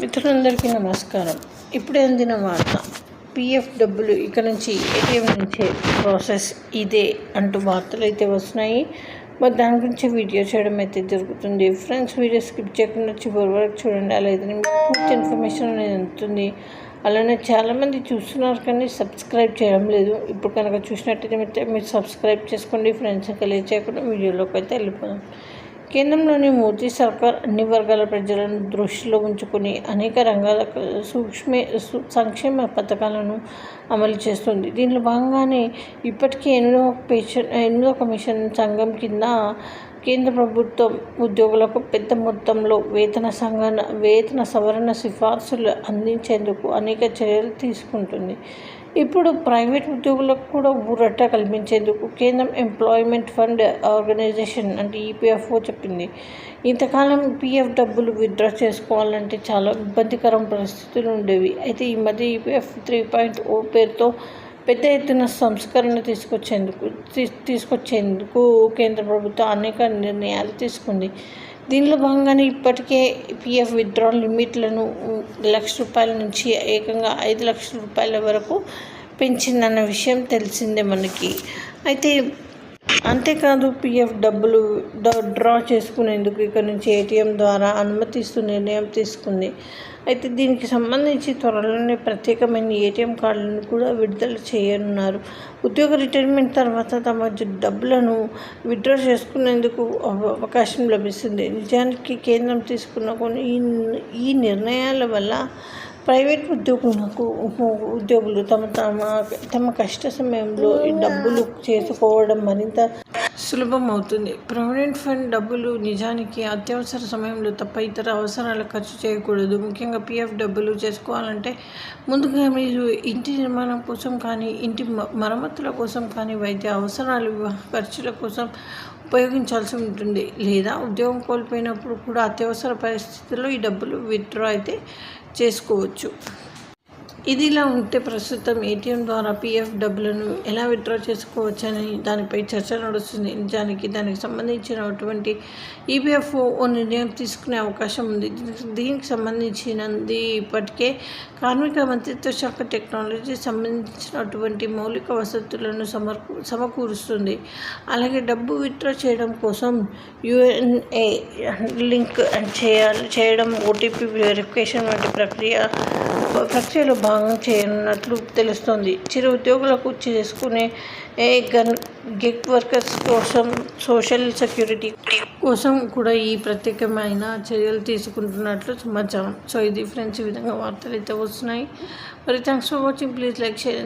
మిత్రులందరికీ నమస్కారం. ఇప్పుడే అందిన వార్త. పిఎఫ్ డబ్బులు ఇక నుంచి ఏటీఎం నుంచే ప్రాసెస్ ఇదే అంటూ వార్తలు అయితే వస్తున్నాయి. మరి దాని గురించి వీడియో చేయడం అయితే జరుగుతుంది. ఫ్రెండ్స్ వీడియో స్కిప్ చేయకుండా చివరి వరకు చూడండి. అలాగే అయితే పూర్తి ఇన్ఫర్మేషన్ అనేది అందుతుంది. అలానే చాలామంది చూస్తున్నారు కానీ సబ్స్క్రైబ్ చేయడం లేదు. ఇప్పుడు కనుక చూసినట్టయితే మీరు సబ్స్క్రైబ్ చేసుకోండి. ఫ్రెండ్స్ ఇంకా చేయకుండా వీడియోలోకి అయితే వెళ్ళిపోదాం. కేంద్రంలోని మోదీ సర్కార్ అన్ని వర్గాల ప్రజలను దృష్టిలో ఉంచుకుని అనేక రంగాల సూక్ష్మ సంక్షేమ పథకాలను అమలు చేస్తుంది. దీనిలో భాగంగానే ఇప్పటికే ఎనిమిదవ పెన్షన్ ఎనిమిదవ కమిషన్ సంఘం కింద కేంద్ర ప్రభుత్వం ఉద్యోగులకు పెద్ద మొత్తంలో వేతన సంఘన వేతన సవరణ సిఫార్సులు అందించేందుకు అనేక చర్యలు తీసుకుంటుంది. ఇప్పుడు ప్రైవేట్ ఉద్యోగులకు కూడా ఊరట కల్పించేందుకు కేంద్రం ఎంప్లాయ్మెంట్ ఫండ్ ఆర్గనైజేషన్ అంటే ఈపీఎఫ్ఓ చెప్పింది. ఇంతకాలం పీఎఫ్ డబ్బులు విత్డ్రా చేసుకోవాలంటే చాలా ఇబ్బందికరం పరిస్థితులు ఉండేవి. అయితే ఈ మధ్య ఈపీఎఫ్ త్రీ పాయింట్ ఓ పేరుతో పెద్ద ఎత్తున సంస్కరణ తీసుకొచ్చేందుకు తీసుకొచ్చేందుకు కేంద్ర ప్రభుత్వం అనేక నిర్ణయాలు తీసుకుంది. దీనిలో భాగంగానే ఇప్పటికే పిఎఫ్ విత్డ్రాల్ లిమిట్లను లక్ష రూపాయల నుంచి ఏకంగా ఐదు లక్షల రూపాయల వరకు పెంచిందన్న విషయం తెలిసిందే మనకి. అయితే అంతేకాదు పిఎఫ్ డబ్బులు డ్రా చేసుకునేందుకు ఇక్కడ నుంచి ఏటీఎం ద్వారా అనుమతిస్తూ నిర్ణయం తీసుకుంది. అయితే దీనికి సంబంధించి త్వరలోనే ప్రత్యేకమైన ఏటీఎం కార్డులను కూడా విడుదల చేయనున్నారు. ఉద్యోగ రిటైర్మెంట్ తర్వాత తమ డబ్బులను విత్డ్రా చేసుకునేందుకు అవ- అవకాశం లభిస్తుంది. నిజానికి కేంద్రం తీసుకున్న కొన్ని ఈ నిర్ణయాల వల్ల ప్రైవేట్ ఉద్యోగులకు ఉద్యోగులు తమ తమ తమ కష్ట సమయంలో డబ్బులు చేసుకోవడం మరింత సులభం అవుతుంది ప్రావిడెంట్ ఫండ్ డబ్బులు నిజానికి అత్యవసర సమయంలో తప్ప ఇతర అవసరాలకు ఖర్చు చేయకూడదు. ముఖ్యంగా పిఎఫ్ డబ్బులు చేసుకోవాలంటే ముందుగా మీరు ఇంటి నిర్మాణం కోసం కానీ ఇంటి మరమ్మతుల కోసం కానీ వైద్య అవసరాలు వివాహ ఖర్చుల కోసం ఉపయోగించాల్సి ఉంటుంది. లేదా ఉద్యోగం కోల్పోయినప్పుడు కూడా అత్యవసర పరిస్థితుల్లో ఈ డబ్బులు విత్డ్రా అయితే చేసుకోవచ్చు. ఇది ఇలా ఉంటే ప్రస్తుతం ఏటీఎం ద్వారా పీఎఫ్ డబ్బులను ఎలా విత్డ్రా చేసుకోవచ్చని దానిపై చర్చ నడుస్తుంది. నిజానికి దానికి సంబంధించినటువంటి ఈపీఎఫ్ఓ ఓ నిర్ణయం తీసుకునే అవకాశం ఉంది. దీనికి- దీనికి సంబంధించినది ఇప్పటికే కార్మిక మంత్రిత్వ శాఖ టెక్నాలజీ సంబంధించినటువంటి మౌలిక వసతులను సమర్కు సమకూరుస్తుంది. అలాగే డబ్బు విత్డ్రా చేయడం కోసం యుఎన్ఏ లింక్ చేయాలి చేయడం ఓటీపీ వెరిఫికేషన్ వంటి ప్రక్రియ ప్రక్రియలో భాగం చేయనున్నట్లు తెలుస్తోంది. చిరు ఉద్యోగులకు చేసుకునే ఏ గన్ గిగ్ వర్కర్స్ కోసం సోషల్ సెక్యూరిటీ కోసం కూడా ఈ ప్రత్యేకమైన చర్యలు తీసుకుంటున్నట్లు సమాచారం. సో ఇది ఫ్రెండ్స్ ఈ విధంగా వార్తలు అయితే వస్తున్నాయి. మరి thanks for watching please like share